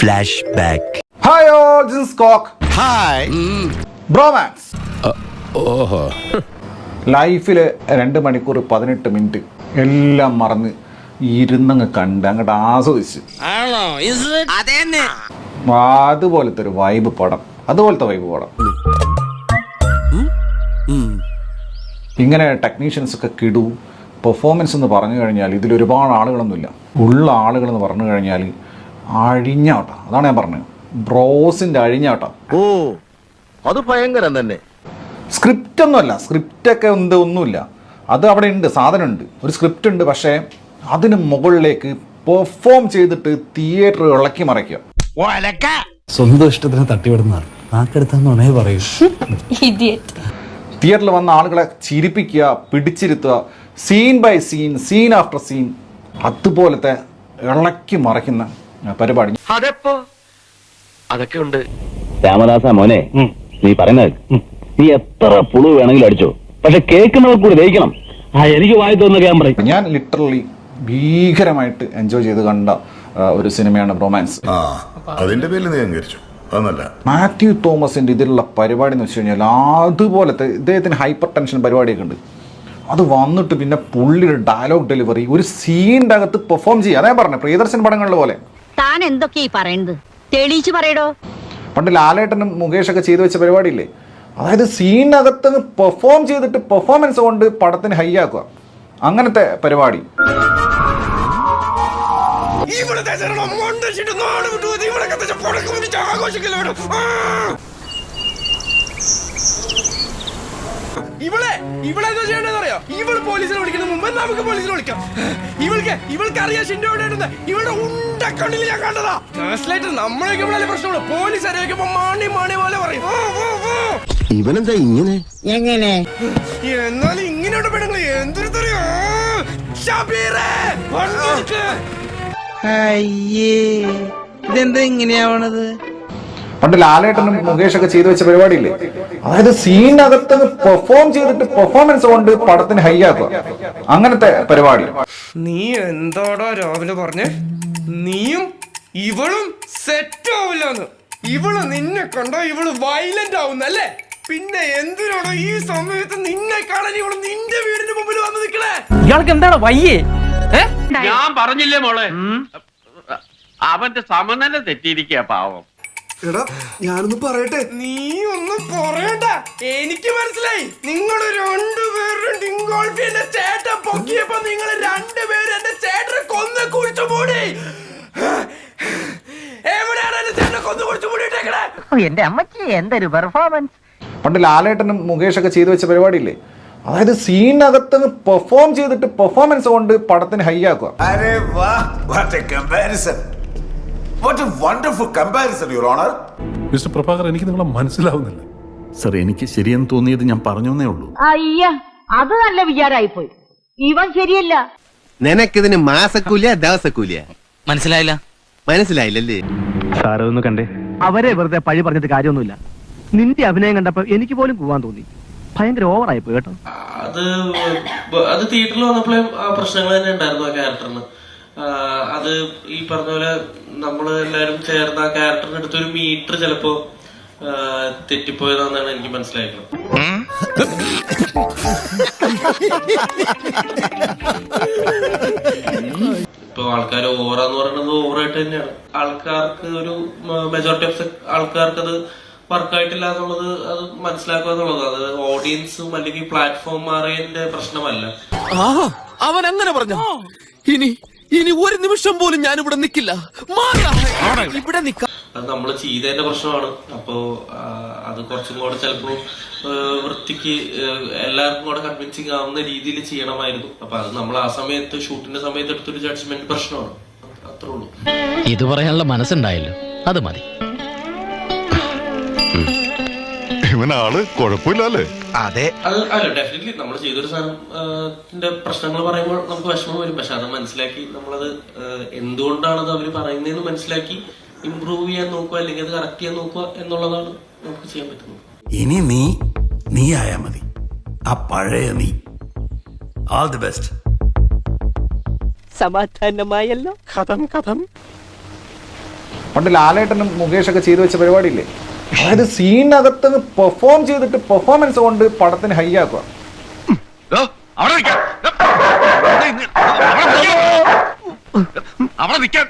Flashback. Hi all this കോക്ക് hi bromance ലൈഫിൽ രണ്ട് മണിക്കൂർ പതിനെട്ട് മിനിറ്റ്. എല്ലാം മറന്ന് ഇരുന്നങ്ങ് കണ്ട് അങ്ങോട്ട് ആസ്വദിച്ച്. അതുപോലത്തെ ഒരു വൈബ് പടം. അതുപോലത്തെ വൈബ് പടം. ഇങ്ങനെ ടെക്നീഷ്യൻസ് ഒക്കെ കിടു. പെർഫോമൻസ് എന്ന് പറഞ്ഞു കഴിഞ്ഞാൽ ഇതിൽ ഒരുപാട് ആളുകളൊന്നുമില്ല. ഉള്ള ആളുകൾ എന്ന് പറഞ്ഞു കഴിഞ്ഞാൽ അഴിഞ്ഞാട്ടം. അതാണ് ഞാൻ പറഞ്ഞത്. ബ്രോസിന്റെ അഴിഞ്ഞാട്ട. ഓ അത് ഭയങ്കരം തന്നെ. സ്ക്രിപ്റ്റ് ഒന്നുമല്ല സ്ക്രിപ്റ്റ് ഒക്കെ എന്ത് ഒന്നുമില്ല. അത് അവിടെ ഉണ്ട് സാധനമുണ്ട്. ഒരു സ്ക്രിപ്റ്റ് ഉണ്ട് പക്ഷേ അതിന് മുകളിലേക്ക് പെർഫോം ചെയ്തിട്ട് തിയേറ്റർ ഇളക്കി മറിക്കുക. സ്വന്തം ഇഷ്ടത്തിന് തട്ടിവിടുന്നതാണ്. നാക്കെടുത്താന്നുണേ പറയൂ. ഇഡിയറ്റ് തിയേറ്ററിൽ വന്ന ആളുകളെ ചിരിപ്പിക്കുക പിടിച്ചിരുത്തുക scene by scene scene after scene അതുപോലത്തെ ഇളക്കി മറിക്കുന്ന ആ, പരിപാടി. അതെപ്പോ? അതൊക്കെ ഉണ്ട്. രാമദാസ മോനെ നീ പറയുന്നത് നീ എത്ര പുളു വേണമെങ്കിലും അടിച്ചോ. പക്ഷെ കേൾക്കുന്നവർ കൂടി ദഹിക്കണം. ആ എനിക്ക് വായി തോന്നുന്ന ഞാൻ പറയും. ഞാൻ ലിറ്ററലി ഭീകരമായിട്ട് എൻജോയ് ചെയ്ത് കണ്ട ഒരു സിനിമയാണ് റൊമാൻസ് ആ അതിന്റെ പേരിൽ നീ അംഗീകരിച്ചു. അതൊന്നല്ല മാത്യു തോമസിന്റെ ഇതിലുള്ള പരിപാടി എന്ന് വെച്ച് കഴിഞ്ഞാൽ അതുപോലത്തെ ഇദ്ദേഹത്തിന് ഹൈപ്പർ ടെൻഷൻ പരിപാടിയൊക്കെ ഉണ്ട്. അത് വന്നിട്ട് പിന്നെ പുള്ളിയുടെ ഡയലോഗ് ഡെലിവറി ഒരു സീന്റെ അകത്ത് പെർഫോം ചെയ്യുക അതേ പറഞ്ഞു പ്രിയദർശൻ പടങ്ങളിൽ പോലെ. താൻ എന്തൊക്കെയാ ഈ പറയുന്നത്? തെളിയിച്ചു പറയടോ. പണ്ട് ലാലേട്ടനും മുകേഷൊക്കെ ചെയ്തു വെച്ച പരിപാടിയില്ലേ? അതായത് സീനകത്ത് പെർഫോം ചെയ്തിട്ട് പെർഫോമൻസ് കൊണ്ട് പടത്തിന് ഹൈ ആക്കുക അങ്ങനത്തെ പരിപാടി. ഇവളെ ഇവളെ എന്താ ചെയ്യണ്ടെന്ന് അറിയോ ഇവൾ പോലീസിനെ വിളിക്കുന്ന. നമുക്ക് പോലീസിനെ വിളിക്കാം. ഇവൾക്ക് ഇവൾക്ക് അറിയാം ഷിൻഡോ എവിടെയാണെന്ന് ഇവളുടെ ഉണ്ടക്കണ്ണിൽ ഞാൻ കണ്ടതാ. ട്രാൻസ്ലേറ്റർ നമ്മളേക്ക് ഇവിടെ പ്രശ്നമുള്ളൂ. പോലീസ് അറിയിക്കുമ്പോ മാണി മാണി പോലെ പറയും. ഇവനെന്താ ഇങ്ങനെ? എന്നാലും ഇങ്ങനെയുണ്ട് പെണ്ണുങ്ങൾ എന്തൊരു തെറിയോ അയ്യേ. ഇതെന്താ ഇങ്ങനെയാവണത്? പണ്ട് ലാലേട്ടനും മുകേഷൊക്കെ ചെയ്തു വെച്ച പരിപാടിയില്ലേ? അതായത് സീനകത്ത് പെർഫോം ചെയ്തിട്ട് പെർഫോമൻസ് കൊണ്ട് പടത്തിന് ഹൈ ആക്കുക. അങ്ങനത്തെ പരിപാടി. നീ എന്തോടോ രാവിലെ പറഞ്ഞേ? നീയും ഇവളും സെറ്റ് ആവില്ലെന്ന്. ഇവൾ നിന്നെ കണ്ടോ? ഇവൾ വയലന്റ് ആവുന്നല്ലേ പിന്നെ എന്തിനാണോ ഈ സമയത്ത് നിന്നെ കാണാൻ ഇവൾ നിന്റെ വീടിന്റെ മുമ്പിൽ വന്ന് നിക്കണേ? ഇയാൾക്ക് എന്താണ് വയ്യേ? ഞാൻ പറഞ്ഞില്ലേ മോളെ? അവന്റെ സമനില തെറ്റിയിരിക്കുക പാവം. നീ ഒന്ന് പറയണ്ട എനിക്ക് മനസ്സിലായി. നിങ്ങൾ രണ്ടുപേരും ഡിങ്കോൾഫി എന്റെ ചേട്ടൻ പൊക്കിയപ്പോ നിങ്ങൾ രണ്ടുപേരും എന്റെ ചേട്ടനെ കൊന്ന് കുഴിച്ചു മൂടി. എവിടെയാണ് എന്റെ ചേട്ടനെ കൊന്ന് കുഴിച്ചു മൂടിയിട്ടേക്കണേ? എന്റെ അമ്മച്ചി എന്തൊരു പെർഫോമൻസ് പണ്ട് ലാലേട്ടനും മുകേഷൊക്കെ ചെയ്തു വെച്ച പരിപാടിയില്ലേ? അതായത് സീനകത്ത് പെർഫോം ചെയ്തിട്ട് പെർഫോമൻസ് കൊണ്ട് പടത്തിന് ഹൈ ആക്കുക. അരെ വാ what a comparison what a wonderful comparison your honour mister Prabhakar എനിക്ക് നിങ്ങളെ മനസ്സിലാവുന്നില്ല. സർ എനിക്ക് ശരിയെന്ന് തോന്നിയത് ഞാൻ പറഞ്ഞേ ഉള്ളൂ. അയ്യ അത് നല്ല വിചാരമായി പോയി ഇവൻ ശരിയല്ല. നിനക്കിതിന് മാസക്കൂലിയ ദിവസക്കൂലിയ? മനസ്സിലായില്ല. മനസ്സിലായില്ലല്ലേ? സാറൊന്ന് കണ്ടേ. അവരെ വെറുതെ പഴി പറഞ്ഞിട്ട് കാര്യമൊന്നുമില്ല. നിന്റെ അഭിനയം കണ്ടപ്പോ എനിക്ക് പോലും പോവാൻ തോന്നി. ഭയങ്കര ഓവറായി പോയി കേട്ടോ. അത് അത് തിയേറ്ററിൽ വന്നപ്പോഴേ ആ പ്രശ്നങ്ങൾ തന്നെ ഉണ്ടായിരുന്നു ആ ക്യാരക്ടറിന് അത് ഈ പറഞ്ഞ പോലെ നമ്മൾ എല്ലാവരും ചേർന്ന് ആ ക്യാരക്ടറിന് അടുത്ത് ഒരു മീറ്റർ ചിലപ്പോ തെറ്റിപ്പോയതാണെന്നാണ് എനിക്ക് മനസ്സിലായിട്ടുള്ളത്. ഇപ്പൊ ആൾക്കാർ ഓവറാന്ന് പറയുന്നത് ഓവറായിട്ട് തന്നെയാണ്. ആൾക്കാർക്ക് ഒരു മെജോറിറ്റി ഓഫ് ആൾക്കാർക്ക് അത് വർക്കായിട്ടില്ല എന്നുള്ളത് അത് മനസ്സിലാക്കുക എന്നുള്ളത്. അത് ഓഡിയൻസും അല്ലെങ്കിൽ പ്ലാറ്റ്ഫോം മാറിയതിന്റെ പ്രശ്നമല്ല. അവൻ അങ്ങനെ പറഞ്ഞു? ഇനി ഇനി ഒരു നിമിഷം പോലും ഞാൻ ഇവിടെ നിൽക്കില്ല ഇവിടെ നിൽക്കാം അത് നമ്മൾ ചെയ്തതിന്റെ പ്രശ്നമാണ്. അപ്പോ അത് കുറച്ചും കൂടെ ചിലപ്പോ വൃത്തിക്ക് എല്ലാവർക്കും കൂടെ കൺവിൻസിങ് ആവുന്ന രീതിയിൽ ചെയ്യണമായിരുന്നു. അപ്പൊ അത് നമ്മൾ ആ സമയത്ത് ഷൂട്ടിന്റെ സമയത്ത് എടുത്തൊരു ജഡ്ജ്മെന്റ് പ്രശ്നമാണ്. അത്രേ ഉള്ളൂ. ഇത് പറയാനുള്ള മനസ്സുണ്ടായല്ലോ. അത് മതി. ഇവനാൾ കുഴപ്പമില്ലല്ലേ? അതെ. അല്ല ഡെഫിനറ്റ്ലി നമ്മൾ ചെയ്തൊരു സാധനത്തിന്റെ പ്രശ്നങ്ങൾ പറയുമ്പോൾ നമുക്ക് വിഷമം വരും. പക്ഷെ അത് മനസ്സിലാക്കി നമ്മളത് എന്തുകൊണ്ടാണ് അത് അവർ പറയുന്നതെന്ന് മനസ്സിലാക്കി ഇമ്പ്രൂവ് ചെയ്യാൻ നോക്കുക അല്ലെങ്കിൽ അത് കറക്റ്റ് ചെയ്യാൻ നോക്കുക എന്നുള്ളതാണ് നമുക്ക് ചെയ്യാൻ പറ്റുന്നത്. ഇനി നീ നീ ആയാ മതി. ആ പഴയ നീ. ആൾ ദി ബെസ്റ്റ് സമാധാനമായല്ലോ. കഥം കഥം. പണ്ട് ലാലേട്ടനും മുകേഷൊക്കെ ചെയ്തു വെച്ച പരിപാടിയില്ലേ? അതായത് സീനകത്ത് പെർഫോം ചെയ്തിട്ട് പെർഫോമൻസ് കൊണ്ട് പടത്തിന് ഹൈ ആക്കുക. അവിടെ നിൽക്കാൻ